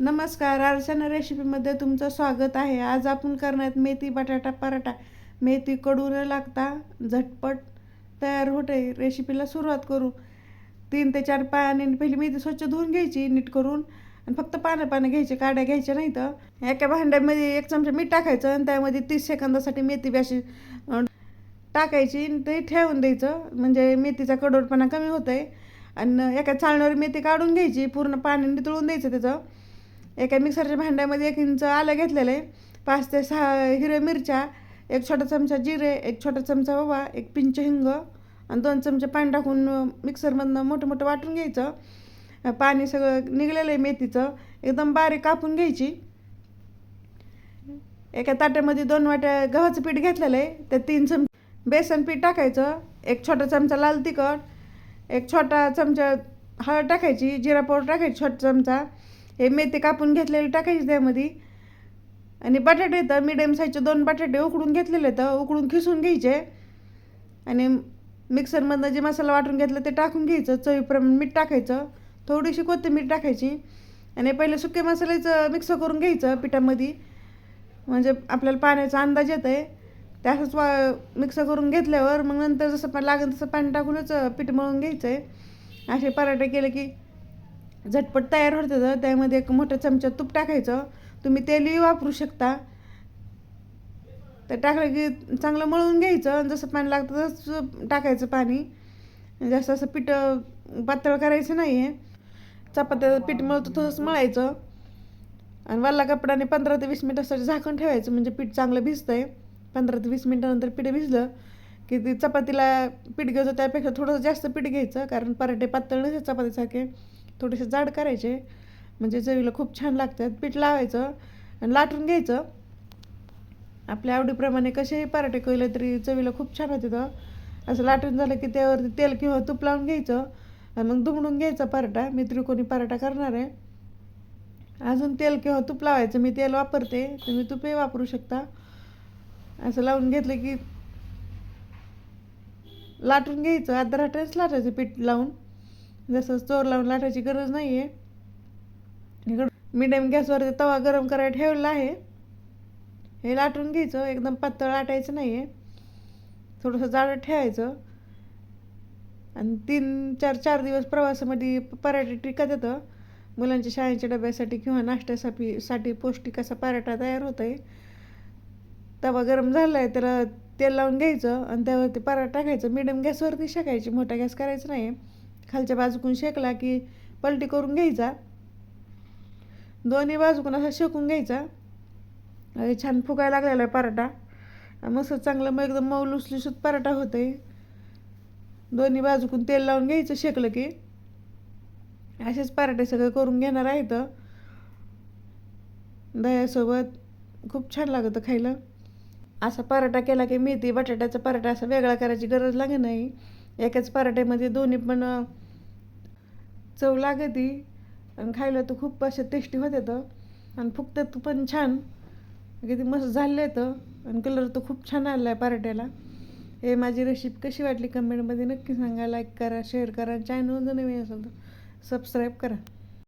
नमस्कार अर्चना रेसिपीमध्ये तुमचं स्वागत आहे. आज आपण करण्यात मेथी बटाटा पराठा. मेथी कडू न लागता झटपट तयार होते. रेसिपीला सुरुवात करू. तीन ते चार पाण्याने पहिली मेथी स्वच्छ धुवून घ्यायची नीट करून. आणि फक्त पानं पानं घ्यायचे काड्या घ्यायच्या नाही तर. एका भांड्यामध्ये एक चमचा मीठ टाकायचं आणि त्यामध्ये तीस सेकंदासाठी मेथी बी अशी टाकायची आणि ते ठेवून द्यायचं. म्हणजे मेथीचा कडोडपणा कमी होत आहे आणि एका चाळण्यावर मेथी काढून घ्यायची पूर्ण पाणी नितळून द्यायचं त्याचं. एका मिक्सरच्या भांड्यामध्ये एक इंच आलं घेतलेलं आहे. पाच ते सहा हिरव्या मिरच्या एक छोटा चमचा जिरे एक छोटा चमचा ओवा एक पिंच हिंग आणि दोन चमचे पाणी टाकून मिक्सरमधनं मोठं मोठं वाटून घ्यायचं. पाणी सगळं निघलेलं आहे मेथीचं. एकदम बारीक कापून घ्यायची. एका ताट्यामध्ये दोन वाट्या गव्हाचं पीठ घेतलेलं आहे. त्यात तीन चम बेसन पीठ टाकायचं. एक छोटा चमचा लाल तिखट एक छोटा चमचा हळद टाकायची जिरा पावडर टाकायची छोटा चमचा. हे मेथी कापून घेतलेले टाकायचे त्यामध्ये. आणि बटाटे तर मिडियम साईजचे दोन बटाटे उकडून घेतलेले तर उकडून खिसून घ्यायचे. आणि मिक्सरमधनं जे मसाला वाटून घेतला ते टाकून घ्यायचं. चवीप्रमाणे मीठ टाकायचं. थोडीशी कोथिंबीर टाकायची. आणि पहिले सुके मसाल्याचं मिक्स करून घ्यायचं पिठामध्ये. म्हणजे आपल्याला पाण्याचा अंदाज येत आहे त्यासच वा मिक्स करून घेतल्यावर मग नंतर जसं पण लागेल तसं पाणी टाकूनच पीठ मळून घ्यायचं आहे असे पराठे केले की झटपट तयार होतं त्यामध्ये एक मोठा चमचा तूप टाकायचं. तुम्ही तेलही वापरू शकता. ते टाकलं की चांगलं मळून घ्यायचं आणि जसं पाणी लागतं तसं टाकायचं पाणी. जास्त असं पीठ पातळ करायचं नाही आहे चपात्याचं पीठ मळतं तसंच मळायचं. आणि वल्ला कपड्याने पंधरा ते वीस मिनटासाठी झाकण ठेवायचं. म्हणजे पीठ चांगलं भिजतं आहे पंधरा ते वीस मिनटानंतर पीठ भिजलं की ती चपातीला पीठ घ्यायचं त्यापेक्षा थोडंसं जास्त पीठ घ्यायचं. कारण पराठे पातळ नसते चपातीसारखे. थोडेसे जाड करायचे. म्हणजे चवीला खूप छान लागतात. पीठ लावायचं आणि लाटून घ्यायचं. आपल्या आवडीप्रमाणे कसेही पराठे केले तरी चवीला खूप छान होते तर असं लाटून झालं की त्यावरती तेल किंवा तूप लावून घ्यायचं. आणि मग दुमडून घ्यायचा पराठा. मी त्रिकोणी पराठा करणार आहे. अजून तेल किंवा तूप लावायचं. मी तेल वापरते. तुम्ही तुपही वापरू शकता. असं लावून घेतलं की लाटून घ्यायचं. अर्धा राहतेच लाटायचं पीठ लावून. जसं चोर लावून लाटायची गरज नाही आहे इकडं मिडियम गॅसवरती तवा गरम करायला ठेवलेला आहे. हे लाटून घ्यायचं एकदम पातळ लाटायचं नाही आहे थोडंसं जाडं ठेवायचं. आणि तीन चार चार दिवस प्रवासामध्ये पराठे टिकत येतं. मुलांच्या शाळेच्या डब्यासाठी किंवा नाश्त्यासाठी साठी पौष्टिक असा पराठा तयार होत आहे तवा गरम झाला आहे त्याला तेल लावून घ्यायचं आणि त्यावरती पराठा टाकायचं मिडियम गॅसवरती शेकायची मोठा गॅस करायचा नाही खालच्या बाजूकून शेकला की पलटी करून घ्यायचा. दोन्ही बाजूकून असा शेकून घ्यायचा. आणि छान फुगायला लागलेला आहे पराठा. मस्त चांगलं मग एकदम मऊ लुसलुसीत पराठा होते दोन्ही बाजूकून तेल लावून घ्यायचं शेकलं की. असेच पराठे सगळे करून घेणार आहेत दह्यासोबत खूप छान लागतं खायला. असा पराठा केला की मेथी बटाट्याचा पराठा असा वेगळा करायची गरज लागे नाही. एकाच पराठ्यामध्ये दोन्ही पण चव चव ती आणि खायला तर खूप अशा टेस्टी होते तर. आणि फुगतात पण छान. किती मस्त झाले तर. आणि कलर तर खूप छान आला आहे पराठ्याला. हे माझी रेसिपी कशी वाटली कमेंटमध्ये नक्की सांगा. लाईक करा शेअर करा. चॅनल जर नवीन असेल तर सबस्क्राईब करा.